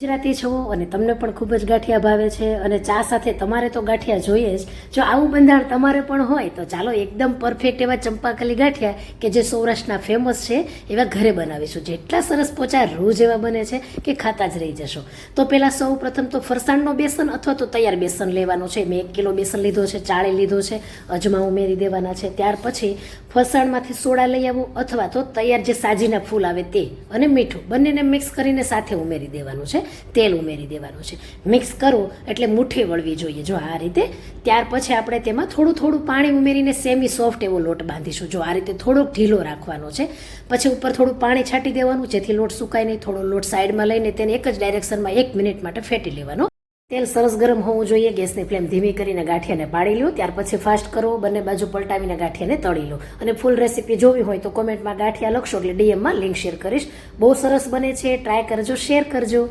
ગુજરાતી છો અને તમને પણ ખૂબ જ ગાંઠિયા ભાવે છે અને ચા સાથે તમારે તો ગાંઠિયા જોઈએ જ. જો આવું બંધાણ તમારે પણ હોય તો ચાલો એકદમ પરફેક્ટ એવા ચંપાકલી ગાંઠિયા કે જે સૌરાષ્ટ્રના ફેમસ છે, એવા ઘરે બનાવીશું. જેટલા સરસ પોચા રોજ એવા બને છે કે ખાતા જ રહી જશો. તો પહેલાં સૌ પ્રથમ તો ફરસાણનો બેસન અથવા તો તૈયાર બેસન લેવાનું છે. મેં એક કિલો બેસન લીધો છે, ચાળી લીધો છે, અજમા ઉમેરી દેવાના છે. ત્યાર પછી ફરસાણમાંથી સોડા લઈ આવવું અથવા તો તૈયાર જે સાજીના ફૂલ આવે તે અને મીઠું બંનેને મિક્સ કરીને સાથે ઉમેરી દેવાનું છે. તેલ ઉમેરી દેવાનું છે. મિક્સ કરો એટલે મુઠ્ઠી વળવી જોઈએ. જો આ રીતે, ત્યાર પછી આપણે તેમાં થોડું થોડું પાણી ઉમેરીને સેમી સોફ્ટ એવો લોટ બાંધીશું. જો આ રીતે થોડોક ઢીલો રાખવાનો છે, પછી ઉપર થોડું પાણી છાંટી દેવાનું, જેથી લોટ સુકાય નહીં. થોડો લોટ સાઈડમાં લઈને તેને એક જ ડાયરેક્શનમાં એક મિનિટ માટે ફેટી લેવાનો. તેલ સરસ ગરમ હોવું જોઈએ. ગેસની ફ્લેમ ધીમી કરીને ગાંઠિયાને પાડી લો. ત્યાર પછી ફાસ્ટ કરો. બંને બાજુ પલટાવીને ગાંઠિયાને તળી લો. અને ફૂલ રેસીપી જોવી હોય તો કોમેન્ટમાં ગાંઠિયા લખશો એટલે ડીએમમાં લિંક શેર કરીશ. બહુ સરસ બને છે. ટ્રાય કરજો શેર કરજો.